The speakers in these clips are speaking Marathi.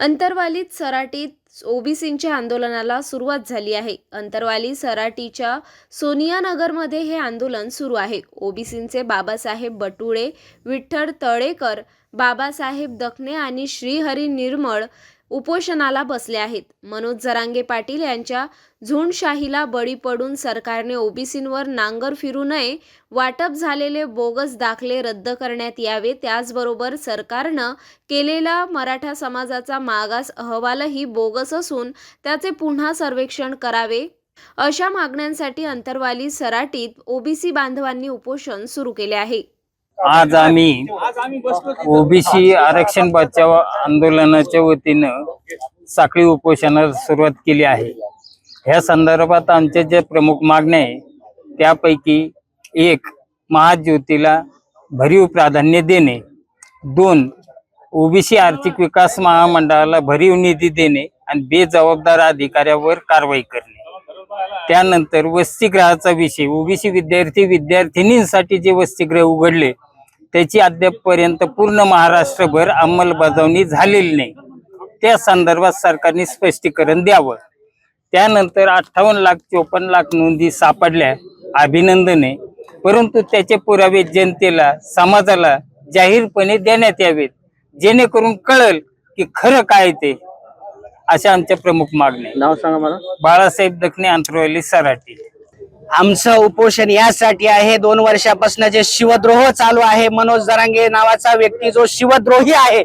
अंतरवालीत सराटीत ओबीसींच्या आंदोलनाला सुरुवात झाली आहे. अंतरवाली सराटीच्या सोनिया नगरमध्ये हे आंदोलन सुरू आहे. ओबीसींचे बाबासाहेब बटुळे विठ्ठल तळेकर बाबासाहेब दखने आणि श्रीहरी निर्मळ उपोषणाला बसले आहेत. मनोज जरांगे पाटील यांच्या झुंडशाहीला बळी पडून सरकारने ओबीसींवर नांगर फिरू नये वाटप झालेले बोगस दाखले रद्द करण्यात यावे त्याचबरोबर सरकारनं केलेला मराठा समाजाचा मागास अहवालही बोगस असून त्याचे पुन्हा सर्वेक्षण करावे. अशा मागण्यांसाठी अंतरवाली सराटीत ओबीसी बांधवांनी उपोषण सुरू केले आहे. आज आम्ही ओबीसी आरक्षण बचाव आंदोलनाच्या वतीनं साखळी उपोषणाला सुरुवात केली आहे. ह्या संदर्भात आमच्या ज्या प्रमुख मागण्या आहे त्यापैकी एक महाज्योतीला भरीव प्राधान्य देणे दोन ओबीसी आर्थिक विकास महामंडळाला भरीव निधी देणे आणि बेजबाबदार अधिकाऱ्यावर कारवाई करणे. त्यानंतर वसतिगृहाचा विषय ओबीसी विद्यार्थी विद्यार्थिनींसाठी जे वसतिगृह उघडले त्याची अद्यापपर्यंत पूर्ण महाराष्ट्रभर अंमलबजावणी झालेली नाही. त्या संदर्भात सरकारने स्पष्टीकरण द्यावं. त्यानंतर अठ्ठावन्न लाख चोपन्न लाख नोंदी सापडल्या अभिनंदने. परंतु त्याचे पुरावे जनतेला समाजाला जाहीरपणे देण्यात यावेत जेणेकरून कळल की खरं काय ते. अशा आमच्या प्रमुख मागण्या. नाव सांगा मला. बाळासाहेब दखने अंतरवली सराटी आमचं उपोषण यासाठी आहे. दोन वर्षापासून जे शिवद्रोह चालू आहे मनोज जरांगे नावाचा व्यक्ती जो शिवद्रोही आहे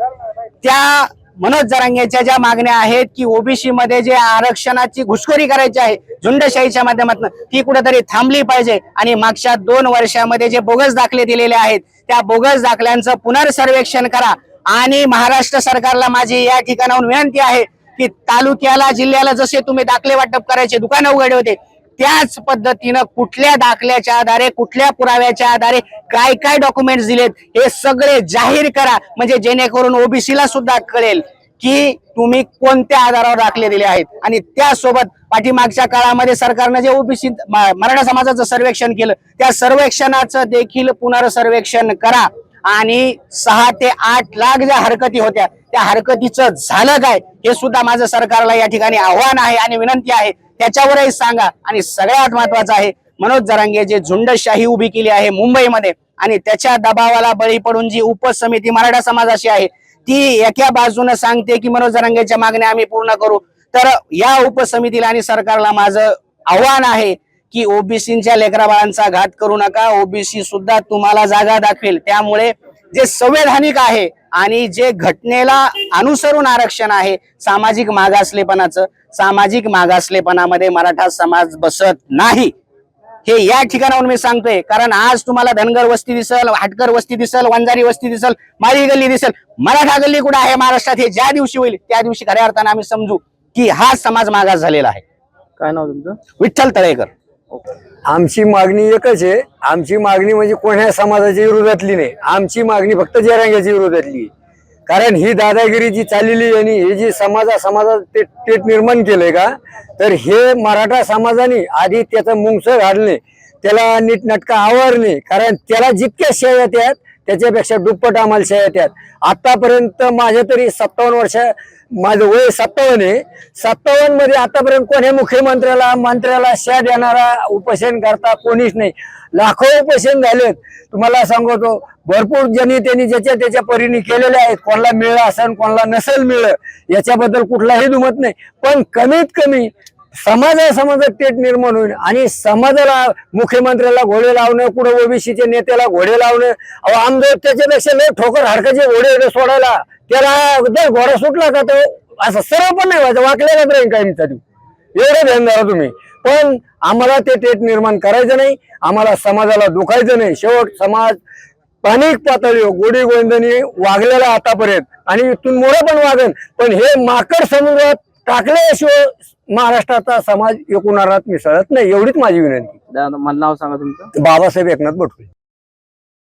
त्या मनोज जरांगेच्या ज्या मागण्या आहेत की ओबीसी मध्ये जे आरक्षणाची घुसखोरी करायची आहे झुंडशाहीच्या माध्यमातून ती कुठेतरी थांबली पाहिजे. आणि मागच्या दोन वर्षामध्ये जे बोगस दाखले दिलेले आहेत त्या बोगस दाखल्यांचं पुनर्सर्वेक्षण करा. आणि महाराष्ट्र सरकारला माझी या ठिकाणाहून विनंती आहे की तालुक्याला जिल्ह्याला जसे तुम्ही दाखले वाटप करायचे दुकानं उघडे होते त्याच पद्धतीनं कुठल्या दाखल्याच्या आधारे कुठल्या पुराव्याच्या आधारे काय काय डॉक्युमेंट्स दिलेत हे सगळे जाहीर करा. म्हणजे जेणेकरून ओबीसीला सुद्धा कळेल की तुम्ही कोणत्या आधारावर दाखले दिले आहेत. आणि त्यासोबत पाठीमागच्या काळामध्ये सरकारनं जे ओबीसी मराठा समाजाचं सर्वेक्षण केलं त्या सर्वेक्षणाचं देखील पुनर्सर्वेक्षण करा. आणि सहा ते आठ लाख ज्या हरकती होत्या त्या हरकतीचं झालं काय हे सुद्धा माझं सरकारला या ठिकाणी आव्हान आहे आणि विनंती आहे. त्याच्यावरही सांगा. आणि सगळ्यात महत्वाचं आहे मनोज जरांगे जे झुंडशाही उभी केली आहे मुंबईमध्ये आणि त्याच्या दबावाला बळी पडून जी उपसमिती मराठा समाजाशी आहे ती एका बाजूने सांगते की मनोज जरांगेच्या मागण्या आम्ही पूर्ण करू. तर या उपसमितीला आणि सरकारला माझं आव्हान आहे की ओबीसीच्या लेकराबाळांचा घात करू नका. ओबीसी सुद्धा तुम्हाला जागा दाखवेल. त्यामुळे जे संवैधानिक आहे आणि जे घटनेला अनुसरून आरक्षण आहे सामाजिक मागासलेपणाचं सामाजिक मागासलेपणामध्ये मराठा समाज बसत नाही. हे या ठिकाणाहून मी सांगतोय कारण आज तुम्हाला धनगर वस्ती दिसल हाटकर वस्ती दिसल वंजारी वस्ती दिसल माळी गल्ली दिसल मराठा गल्ली कुठे आहे महाराष्ट्रात? हे ज्या दिवशी होईल त्या दिवशी खऱ्या अर्थानं आम्ही समजू की हा समाज मागास झालेला आहे. काय नाव तुमचं? विठ्ठल तळेकर. आमची मागणी एकच आहे आमची मागणी म्हणजे कोण्या समाजाच्या विरोधातली नाही आमची मागणी फक्त जरांग्याच्या विरोधातली आहे. कारण ही दादागिरी जी चाललेली आहे आणि हे जी समाजा समाजात ते टेट निर्माण केलंय का तर हे मराठा समाजाने आधी त्याचं मुंगस घालणे त्याला नीटनाटका आवरणे कारण त्याला जितक्या शेया येतात त्याच्यापेक्षा दुप्पट आम्हाला शेया येतात आतापर्यंत माझ्या तरी सत्तावन्न वर्ष माझं वय सत्तावन्न आहे. सत्तावन्नमध्ये आतापर्यंत कोण्या मुख्यमंत्र्याला मंत्र्याला शा देणारा उपोषण करता कोणीच नाही. लाखो उपोषण झालेत. तुम्हाला सांगतो भरपूर ज्यांनी त्यांनी ज्याच्या त्याच्या परीने केलेले आहेत. कोणाला मिळलं असेल कोणाला नसेल मिळलं याच्याबद्दल कुठलाही दुमत नाही. पण कमीत कमी समाजा समाजात तेट निर्माण होईल आणि समाजाला मुख्यमंत्र्याला घोडे लावणं कुठं ओबीसीच्या नेत्याला घोडे लावणं अहो आमदार त्याच्यापेक्षा लय ठोकर हाडकाचे घोडे सोडायला. त्याला जर घोडा सुटला का तो असं सर्व पण नाही व्हायचं वाकलेलाच राहील काही तरी एवढं ध्यान धरा तुम्ही. पण आम्हाला ते तेट निर्माण करायचं नाही आम्हाला समाजाला दुखायचं नाही. शेवट समाज स्थानिक पातळीवर गोडी गोविंदनी वागलेला आतापर्यंत. आणि इथून मुळं पण वागन पण हे माकड समुद्रात टाकल्याशिवाय महाराष्ट्राचा समाज एकूणारात मिसळत नाही एवढीच माझी विनंती. मला नाव सांगा तुमचं. बाबासाहेब एकनाथ बटुळे